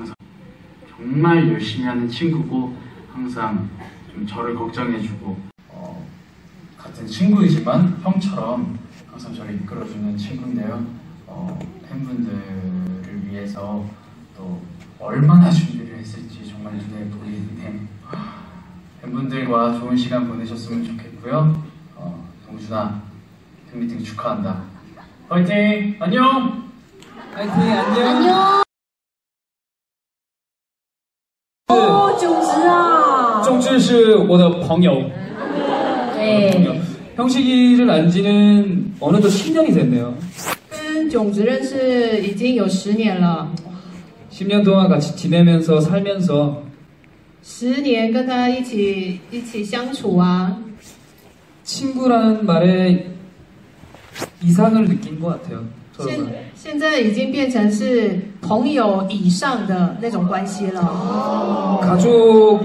항상 정말 열심히 하는 친구고 항상 좀 저를 걱정해주고 어, 같은 친구이지만 형처럼 항상 저를 이끌어주는 친구인데요. 어, 팬분들을 위해서 또 얼마나 준비를 했을지 정말 눈에 보이네요. 팬분들과 좋은 시간 보내셨으면 좋겠고요. 어, 동준아 팬미팅 축하한다. 화이팅! 안녕! 화이팅 안녕. 哦， 啊，仲志是我的朋友. 对， 형식이를 안 지는 어느덧 10년이 됐네요. 跟囧子认识已经有十年了， 10년 동안 같이 지내면서 살면서 十年跟他一起一起相处啊， 친구라는 말에 이상을 느낀 것 같아요. 现 서로가. 现在已经变成是朋友以上的那种关系了。 가족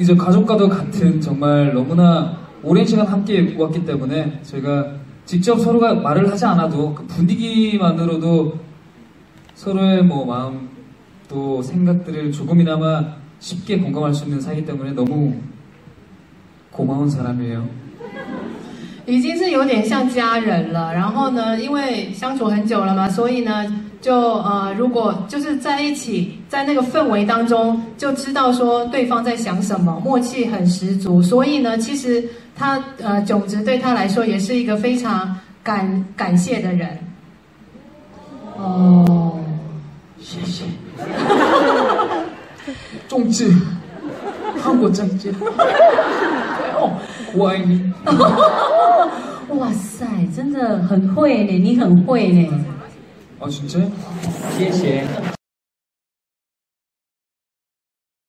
이제 가족과도 같은 정말 너무나 오랜 시간 함께 왔기 때문에 저희가 직접 서로가 말을 하지 않아도 그 분위기만으로도 서로의 뭐 마음 또 생각들을 조금이나마 쉽게 공감할 수 있는 사이기 때문에 너무 고마운 사람이에요. 已经是有点像家人了。然后呢，因为相处很久了嘛，所以呢，就呃，如果就是在一起，在那个氛围当中，就知道说对方在想什么，默契很十足。所以呢，其实他呃，囧子对他来说也是一个非常感感谢的人。哦，谢谢。中志，看我再见。哦，我爱你。哇塞，真的很会呢，你很会呢。哦，真，谢谢。